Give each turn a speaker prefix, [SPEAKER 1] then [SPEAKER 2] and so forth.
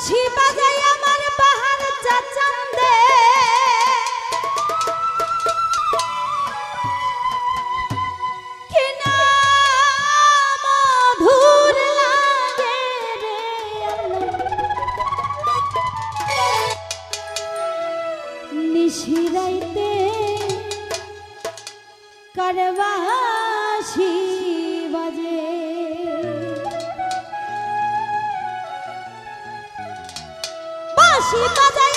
[SPEAKER 1] বাঁশি বাজাই বাঁশি